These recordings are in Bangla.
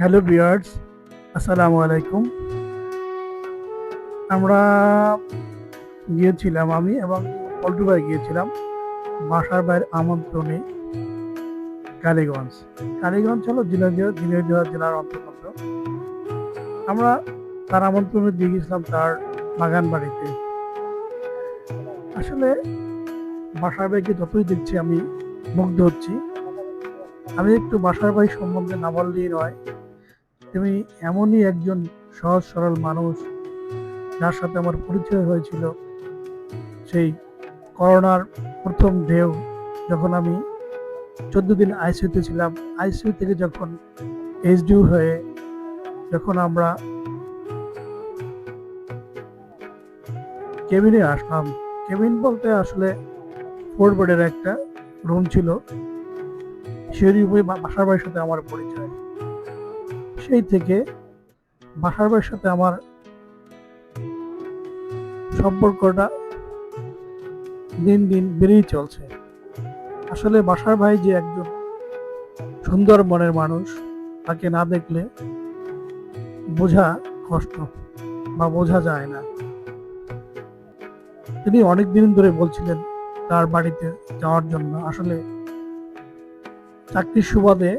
হ্যালো বিয়ার্স আসসালামু আলাইকুম। আমরা গিয়েছিলাম আমি এবং পল্টু ভাই গিয়েছিলাম বাসার বাইরের আমন্ত্রণে কালীগঞ্জ। কালীগঞ্জ হলো ঝিনাইদহ ঝিনাইদহ জেলার অন্তর্গত। আমরা তার আমন্ত্রণে দিয়ে গেছিলাম তার বাগান বাড়িতে। আসলে বাসার বাইকে যতই দেখছি আমি মুগ্ধ হচ্ছি। আমি একটু বাসার ভাই সম্বন্ধে না বললেই নয়। তুমি এমনই একজন সহজ সরল মানুষ যার সাথে আমার পরিচয় হয়েছিল। সেই করোনার প্রথম ঢেউ যখন আমি চোদ্দ দিন আইসিউতে ছিলাম, আইসিইউ থেকে যখন এইচডিউ হয়ে যখন আমরা কেবিনে আসলাম, কেবিন বলতে আসলে ফোর বেডের একটা রুম ছিল। সেই রুমে বাসার বাড়ির সাথে আমার পরিচয়। সেই থেকে বাসার ভাইয়ের সাথে আমার সম্পর্কটা দিন দিন বেড়েই চলছে। আসলে বাসার ভাই যে একজন সুন্দর মনের মানুষ, তাকে না দেখলে বোঝা কষ্ট বা বোঝা যায় না। তিনি অনেক দিন ধরে বলছিলেন তার বাড়িতে যাওয়ার জন্য। আসলে চাকরির সুবাদে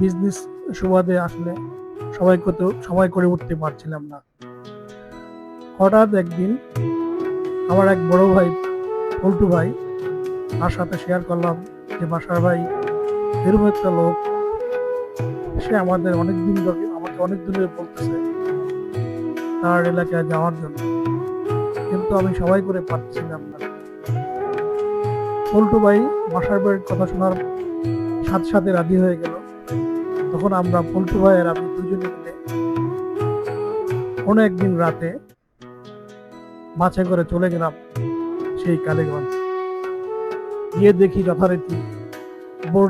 বিজনেস সুবাদে আসলে সবাই কত সময় করে উঠতে পারছিলাম না। হঠাৎ একদিন আমার এক বড় ভাই, পল্টু ভাই, তার সাথে শেয়ার করলাম যে বাসার ভাই এরকম একটা লোক। সে আমাদের অনেক দিন ধরে, আমাকে অনেক দিন ধরে বলতেছে তার এলাকায় যাওয়ার জন্য। কিন্তু আমি সবাই করে পারছিলাম না। পল্টু ভাই বাসার ভাইয়ের কথা শোনার সাথে সাথে রাজি হয়ে গেল। তখন আমরা পল্টু ভাই আর আমি দুজনে মিলে কোনো একদিন রাতে মাছে করে চলে গেলাম সেই কালীগঞ্জ। গিয়ে দেখি যথারীতি ভোর,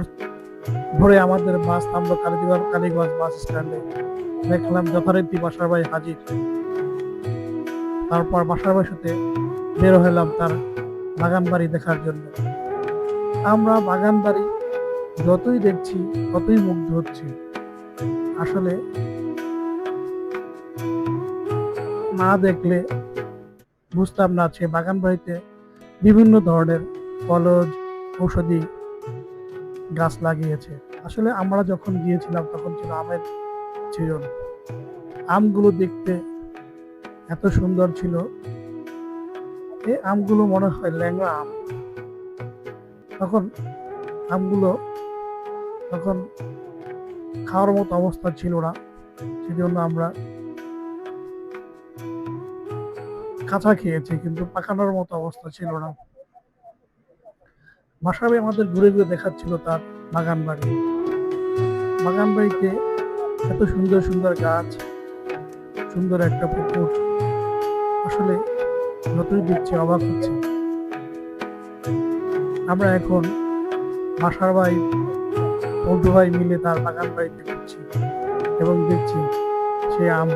ভোরে আমাদের বাস থামলো কালীগঞ্জ কালীগঞ্জ বাস স্ট্যান্ডে দেখলাম যথারীতি বাসার ভাই হাজির। তারপর বাসার ভাইয়ের সাথে বের হলাম তার বাগান বাড়ি দেখার জন্য। আমরা বাগান বাড়ি যতই দেখছি, ততই মুগ্ধ হচ্ছি। আসলে না দেখলে বুঝতাম না সে বাগান বাড়িতে বিভিন্ন ধরনের ফলজ, ঔষধি গাছ লাগিয়েছে। আসলে আমরা যখন গিয়েছিলাম, তখন ছিল আমের সিজন আমগুলো দেখতে এত সুন্দর ছিল এই আমগুলো মনে হয় ল্যাংড়া আম। তখন আমগুলো তখন খাওয়ার মতো অবস্থা ছিল না, সেজন্য আমরা কাঁচা খেয়েছি, কিন্তু পাকানোর মতো অবস্থা ছিল না। বাসাবে আমাদের ঘুরে ঘুরে দেখাচ্ছিল তার বাগান বাড়ি। বাগান বাড়িতে এত সুন্দর সুন্দর গাছ, সুন্দর একটা পুকুর, আসলে যতই দেখছি অবাক হচ্ছে। আমরা এখন বাসার ভাই পল্টু ভাই মিলে তার বাগান বাড়িতে ঘুরছি এবং দেখছি সেই আম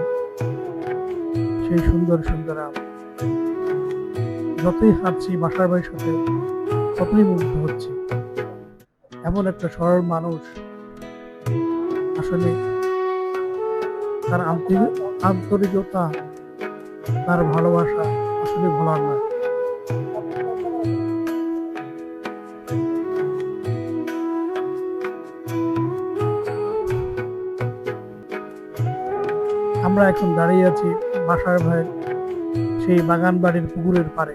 সেই সুন্দর সুন্দর আম। যতই হাঁটছি বাসার ভাইয়ের সাথে, ততই মুগ্ধ হচ্ছে। এমন একটা সরল মানুষ আসলে তার আন্তরিক আন্তরিকতা, তার ভালোবাসা আসলে ভোলার নয়। আমরা এখন দাঁড়িয়ে আছি বাসার ভাইয়ের সেই বাগান বাড়ির পুকুরের পাড়ে।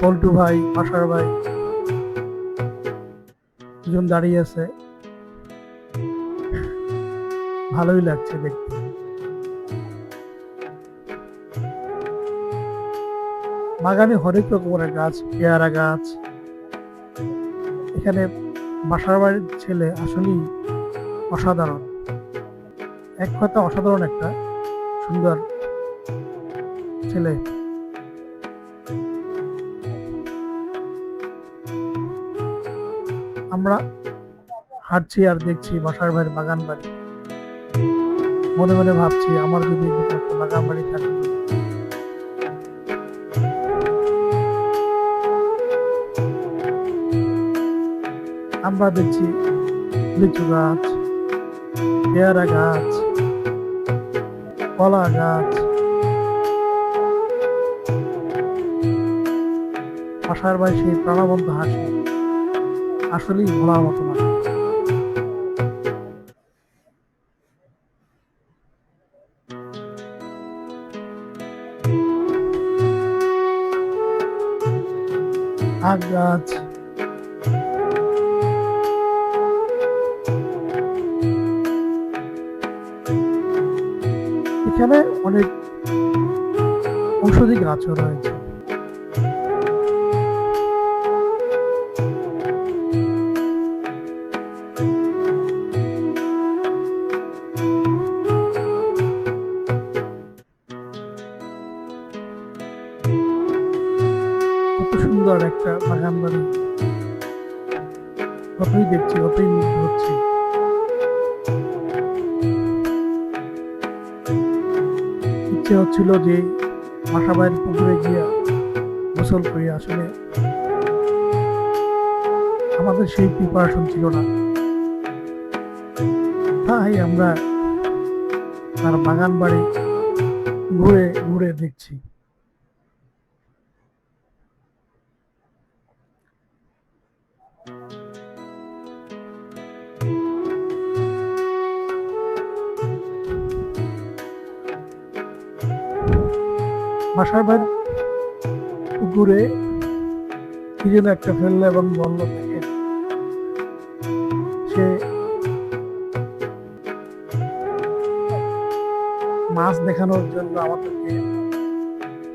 পল্টু ভাই, বাসার ভাই দুজন দাঁড়িয়ে আছে। ভালোই লাগছে দেখতে। বাগানে হরেক রকমের গাছ, পেয়ারা গাছ। এখানে বাসার বাড়ির ছেলে আসলেই অসাধারণ। এক কথা অসাধারণ একটা সুন্দর ছেলে। আমরা হাঁটছি আর দেখছি বাসার ভাইয়ের বাগান বাড়ি। মনে মনে ভাবছি আমার যদি একটা বাগান বাড়ি থাকে। আমরা দেখছি লিচু গাছ, পেয়ারা গাছ কলা গাছ আশার ভাই সেই প্রাণবন্ত হাসি। আসলেই ভোলার মতো না আখ গাছ। এখানে অনেক ঔষধি গাছও রয়েছে। সুন্দর একটা বাগান বাড়ি। কতই দেখছি কতই মুগ্ধ হচ্ছে। ইচ্ছে হচ্ছিল যে মাসাবাইয়ের পুকুরে গিয়া গোসল করি, আসলে আমাদের সেই প্রিপারেশন ছিল না। তাই আমরা তার বাগান বাড়ি ঘুরে ঘুরে দেখছি। বাড়ি পুকুরে কি যেন একটা ফেলল এবং বলল দেখে সে মাছ দেখানোর জন্য আমাদেরকে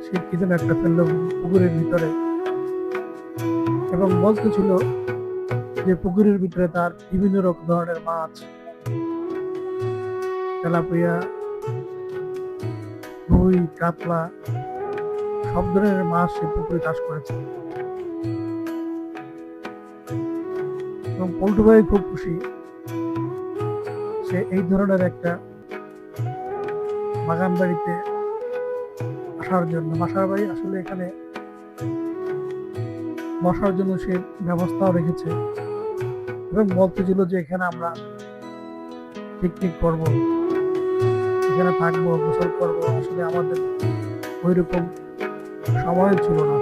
সে কি যেন একটা ফেলল পুকুরের ভিতরে। এবং বলতেছিল যে পুকুরের ভিতরে তার বিভিন্ন রকম ধরনের মাছ, তেলাপিয়া, রুই, কাতলা সব ধরনের মাছ সে পুকুরে চাষ করেছে। এবং পল্টু ভাই খুব খুশি। সে এই ধরনের একটা বাগান বাড়িতে আসার জন্য, বাসার বাড়ি আসলে এখানে বসার জন্য সে ব্যবস্থাও রেখেছে। এবং বলতেছিল যে এখানে আমরা পিকনিক করব। এখানে থাকব, গোসল করব, আসলে আমাদের ওই রকম সময় ছিল না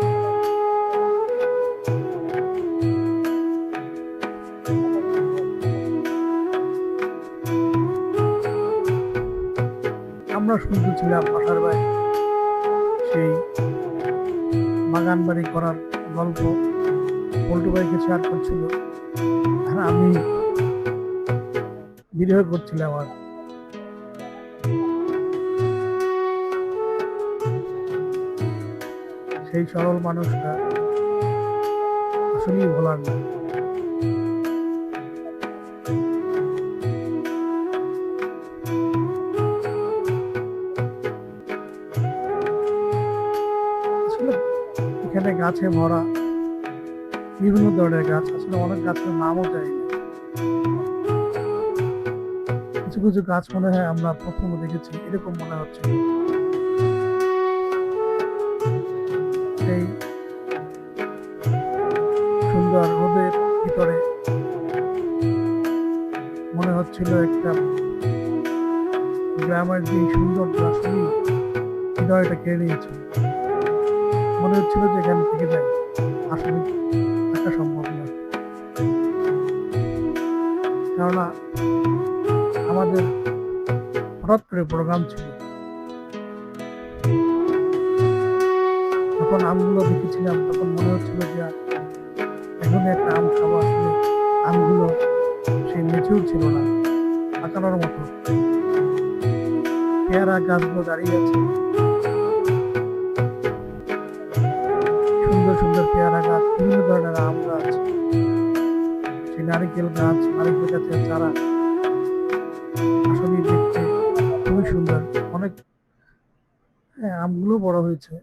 আমরা শুনতেছিলাম বাসার বাড়ি সেই বাগান বাড়ি করার গল্প। পল্টু ভাইকে শেয়ার করছিল। আর আমি ভিডিও করছিলাম আর সেই সরল মানুষটা আসলেই ভোলার না এখানে গাছে ভরা বিভিন্ন ধরনের গাছ, আসলে অনেক গাছের নামও না কিছু কিছু গাছ মনে হয় আমরা প্রথমে দেখেছি, এরকম মনে হচ্ছে। সেই সুন্দর রোদের ভিতরে মনে হচ্ছিল একটা গ্রামের যে সুন্দর আসলেই হৃদয়টা কেড়ে নিয়েছিল। মনে হচ্ছিল যে এখান থেকে যাই। আসলে থাকা সম্ভব না। কেননা আমাদের হঠাৎ করে প্রোগ্রাম ছিল। যখন আমগুলো দেখেছিলাম তখন মনে হচ্ছিল যে এখন একটা আম খাব আসলে আমগুলো সেই মেচুর ছিল না পাকানোর মতো। পেয়ারা, গাছগুলো দাঁড়িয়ে আছে। সুন্দর সুন্দর পেয়ারা গাছ, বিভিন্ন ধরনের আম গাছ। সেই নারিকেল গাছ, নারিকেল গাছের চারা। আসলে দেখতে খুবই সুন্দর। অনেক হ্যাঁ আমগুলো বড় হয়েছে।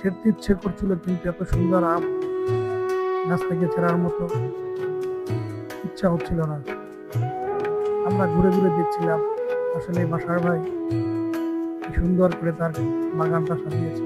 ছেড়তে ইচ্ছে করছিল, কিন্তু এত সুন্দর আম গাছ থেকে ছেড়ার মতো ইচ্ছা হচ্ছিল না। আমরা ঘুরে ঘুরে দেখছিলাম, আসলে বাসার ভাই সুন্দর করে তার বাগানটা সাজিয়েছে।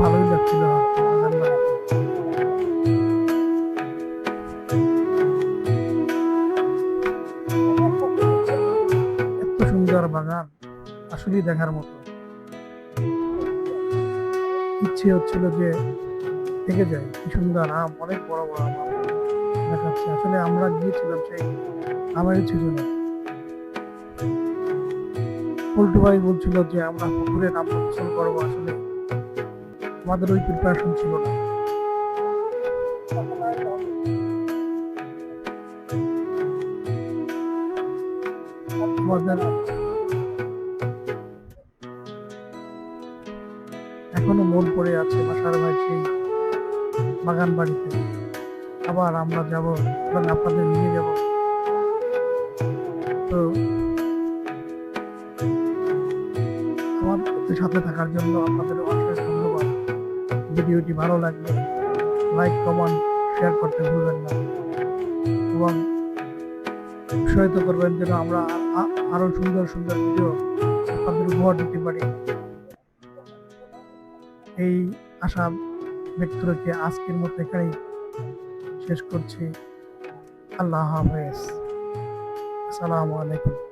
ভালোই লাগছিল এত সুন্দর বাগান, আসলেই দেখার মতো। ইচ্ছে হচ্ছিল যে থেকে যায়। কি সুন্দর আম, অনেক বড় বড় আম দেখাচ্ছে। আসলে আমরা গিয়েছিলাম সেই ছিল না পল্টু ভাই বলছিল যে আমরা পুকুরে নাম গোসল করব, আসলে আমাদের ওই প্রিপারেশন ছিল না। এখনও মন পড়ে আছে বাসার ভাই সেই বাগান বাড়িতে। আবার আমরা যাব এবং আপনাদের নিয়ে যাব। তো সাথে থাকার জন্য আপনাদের অশেষ ধন্যবাদ। ভিডিওটি ভালো লাগলে লাইক কমেন্ট শেয়ার করতে ভুলবেন না। এবং উৎসাহিত করবেন যেন আমরা আ- আ- সুন্দর সুন্দর ভিডিও আপনাদের উপহার দিতে পারি। এই আশা ব্যক্ত রেখে আজকের মতো এখানেই শেষ করছি। আল্লাহ হাফেজ। আসসালামু আলাইকুম।